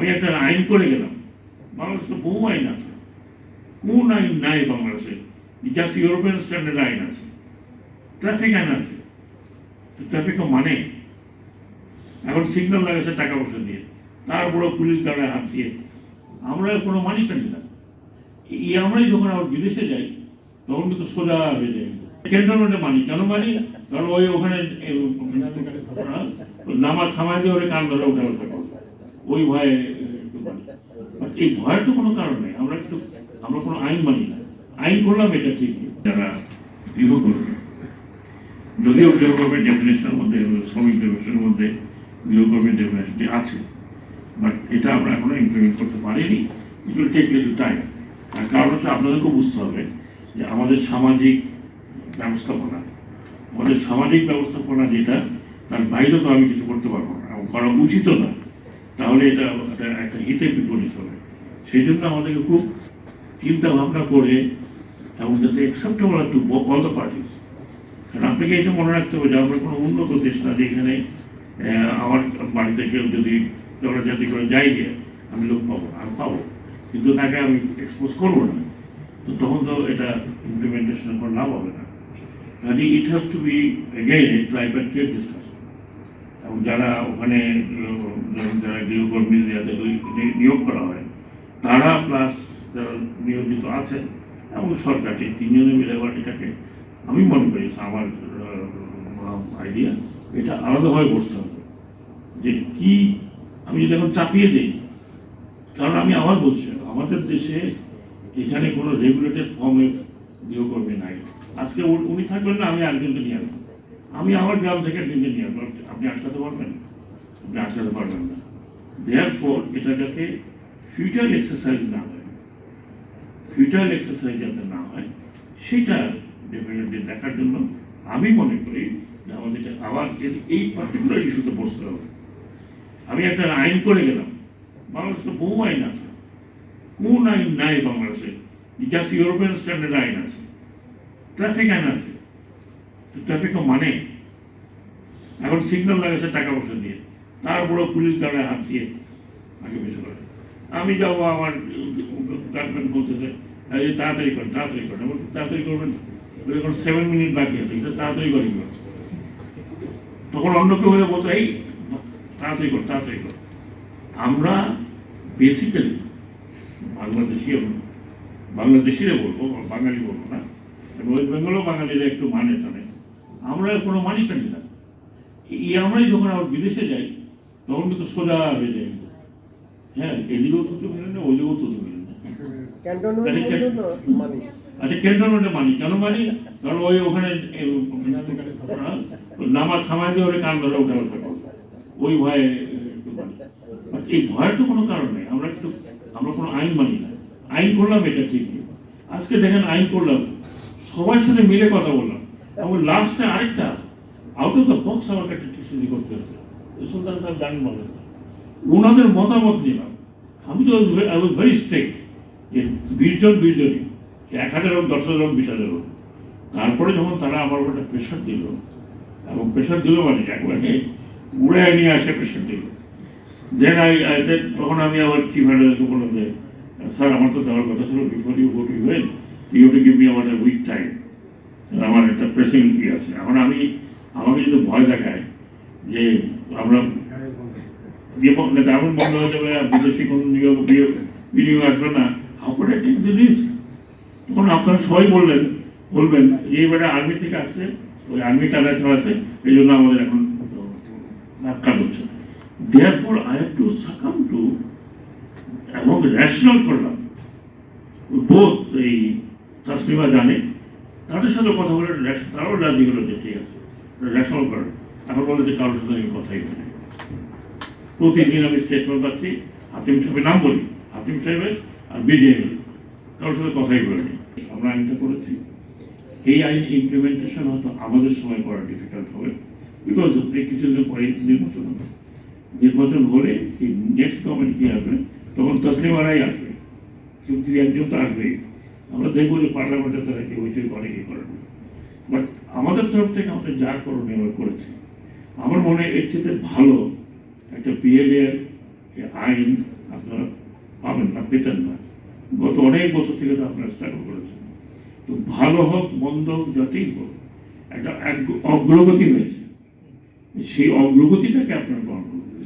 আমি একটা আইন করে গেলাম। বাংলাদেশে বহু আইন আছে। কোন আইন নাই বাংলাদেশে? জাস্ট ইউরোপিয়ান স্ট্যান্ডার্ড আইন আছে। ট্রাফিক আইন আছে। ট্রাফিকও মানে? এখন সিগন্যাল লাগাচ্ছে টাকা পয়সা দিয়ে। তারপরে পুলিশ দাঁড়ায় হাত দিয়ে। আমরা কোনো মানি টানি না। এই আমরাই যখন আবার বিদেশে যাই, তখন কিন্তু সোজা হয়ে যায় ক্যান্টনমেন্টে মানি? কেন মানি? কারণ ওই ওখানে নামা থামায় দিয়ে ওরে কান ধরে উঠে ওই ভয়ে। এই ভয়ের তো কোনো কারণ নেই। আমরা একটু আমরা কোনো আইন মানি না। আইন করলাম, এটা ঠিকই যারা গৃহকর্মী যদিও গৃহকর্মীর ডেফিনেশনের মধ্যে, শ্রমিক ডেফিনেশনের মধ্যে গৃহকর্মীর ডেফিনেশনটি আছে বাট এটা আমরা এখনও ইমপ্লিমেন্ট করতে পারিনি। It will take little time আর কারণ হচ্ছে আপনাদেরকেও বুঝতে হবে যে আমাদের সামাজিক ব্যবস্থাপনা, আমাদের সামাজিক ব্যবস্থাপনা যেটা, তার বাইরে তো আমি কিছু করতে পারব না। করা উচিতও না। তাহলে এটা একটা একটা হিতে বিপরীত হবে। সেই জন্য আমাদেরকে খুব চিন্তা ভাবনা করে এবং যাতে acceptable to all the parties কারণ আপনাকে এটা মনে রাখতে হবে যে আমরা কোনো উন্নত দেশ না যেখানে আমার বাড়িতে কেউ যদি জনজাতি করে যাই গিয়ে আমি লোক পাবো আমি পাবো। কিন্তু তাকে আমি এক্সপোজ করব না। তো তখন তো এটা ইমপ্লিমেন্টেশনের পর লাভ হবে না। কাজে it has to be again a tripartite discussion যারা ওখানে যারা গৃহকর্মী যাতে ওই- নিয়োগ করা হয়, তারা প্লাস যারা নিয়োজিত আছেন এবং সরকার এই তিনজনে মিলে এটাকে, আমি মনে করি আমার আইডিয়া এটা আলাদাভাবে বসতে হবে। যে কি, আমি যদি এখন চাপিয়ে দিই, কারণ আমি আবার বলছি, আমাদের দেশে এখানে কোনো রেগুলেটেড ফর্মে গৃহকর্মী নাই। আজকে উনি থাকবেন না, আমি একজনকে নিয়ে আসব। আমি আমার গ্রাম থেকে একজনকে নিয়ে আসব। আপনি আটকাতে পারবেন? আপনি আটকাতে পারবেন না। দেয়ার ফর এটা যাতে ফিউচার এক্সারসাইজ না হয়। ফিউচার এক্সারসাইজ যাতে না হয়, সেটা ডেফিনেটলি দেখার জন্য আমি মনে করি যে আমাদেরকে আবার এর- এই পার্টিকুলার ইস্যুতে বসতে হবে। আমি একটা আইন করে গেলাম। বাংলাদেশে বহু আইন আছে। কোন আইন নাই বাংলাদেশে? জাস্ট ইউরোপিয়ান স্ট্যান্ডার্ড আইন আছে। ট্রাফিক আইন আছে। ট্রাফিকও মানে এখন সিগন্যাল লাগাচ্ছে টাকা পয়সা দিয়ে। তারপরে পুলিশ দাঁড়ায় হাত দিয়ে আগে পিছু করে। আমি যাব আমার গার্লফ্রেন্ড বলতেছে তাড়াতাড়ি করেন তাড়াতাড়ি করেন তাড়াতাড়ি করবেন এখন সেভেন মিনিট বাকি আছে, এটা তাড়াতাড়ি করে তখন অন্য কেউ হলে বলতো, এই, তাড়াতাড়ি কর তাড়াতাড়ি কর। আমরা বেসিক্যালি বাংলাদেশি বাংলাদেশিরা বলব, বাঙালি বলব না ওয়েস্ট বেঙ্গলও বাঙালিরা একটু মানে টানে আমরা কোনো মানি টানি না। এই আমরাই যখন আবার বিদেশে যাই তখন কিন্তু সোজা হয়ে যায় হ্যাঁ এদিকেও তো মিলে না ওদিকেও তো মিলে না। মানি। আচ্ছা ক্যান্টনমেন্টে মানি। কেন মানি? কারণ ওই ওখানে নামা থামায় দিয়ে ওরে কান ধরে উঠে থাকে ওই ভয়ে এই ভয়ের তো কোনো কারণ নেই। আমরা একটু আমরা কোনো আইন মানি না। আইন করলাম এটা ঠিকই। আজকে দেখেন আইন করলাম। সবার সাথে মিলে কথা বললাম। এবং লাস্টে আরেকটা আউট অফ দ্য বক্স আমাকে একটা টিসিজি করতে হচ্ছে সুলতান সাহেব জানেন বলেন ওনাদের মতামত নিলাম। আমি তো আই ওয়াজ ভেরি স্ট্রিক্ট যে বিশ জন, বিশ জনই। এক হাজার হোক, দশ হাজার হোক, বিশ হাজার হোক। তারপরে যখন তারা আমার একটা প্রেশার দিল, এবং প্রেশার দিল মানে একবারে উড়ে নিয়ে আসে প্রেশার দিল। দেন আই তখন আমি আবার চিফ হেডারকে বললাম যে স্যার আমার তো দেওয়ার কথা ছিল before you go to UN you to give me আমার উইক টাইম আমার একটা প্রেসিং ই আছে। এখন আমি, আমাকে যদি ভয় দেখায় যে আমরা বিয়ে বন্ধ হয়ে যাবে, বিদেশি কোনো বিনিয়োগ আসবে না। আপনারা ঠিক জিনিস তখন আপনারা সবাই বললেন, বলবেন, যে এবারে আর্মি থেকে আসছে, ওই আর্মি টাকা চালাচ্ছে এই জন্য আমাদের এখন ধাক্কা হচ্ছে therefore I have to succumb to এবং রেশনাল করলাম। বোধ এই তাসলিমা জানে তাদের সাথে কথা বলে তারাও রাজি হলো ঠিক আছে রেশনাল করেন এখন বলে যে কারোর সাথে আমি কথাই বলি প্রতিদিন আমি স্টেটমেন্ট পাচ্ছি, হাতিম সাহেবের নাম বলি, হাতিম সাহেবের আর বিজেপি কারোর সাথে কথাই বলিনি আমরা আইনটা করেছি। এই আইন ইমপ্লিমেন্টেশন হয়তো আমাদের সময় করা ডিফিকাল্ট হবে বিকজ এই কিছুদিন পরে নির্বাচন হবে। নির্বাচন হলে নেক্সট গভর্নমেন্ট কি আসবে? তখন তসলিমারাই আসবে। কিন্তু একজন তো আসবেই। আমরা দেখব যে পার্লামেন্টে তারা কি হইচই করে, কি করে না। বাট আমাদের তরফ থেকে আমরা যা করণীয় করেছি। আমার মনে হয় এর চেয়ে ভালো একটা বিএলএর আইন আপনারা পাবেন, না পেতেন না। গত অনেক বছর থেকে তো আপনারা স্ট্রাগল করেছেন। তো ভালো হোক, মন্দ হোক, যতই হোক, একটা অগ্রগতি হয়েছে। সেই অগ্রগতিটাকে আপনারা গ্রহণ করবেন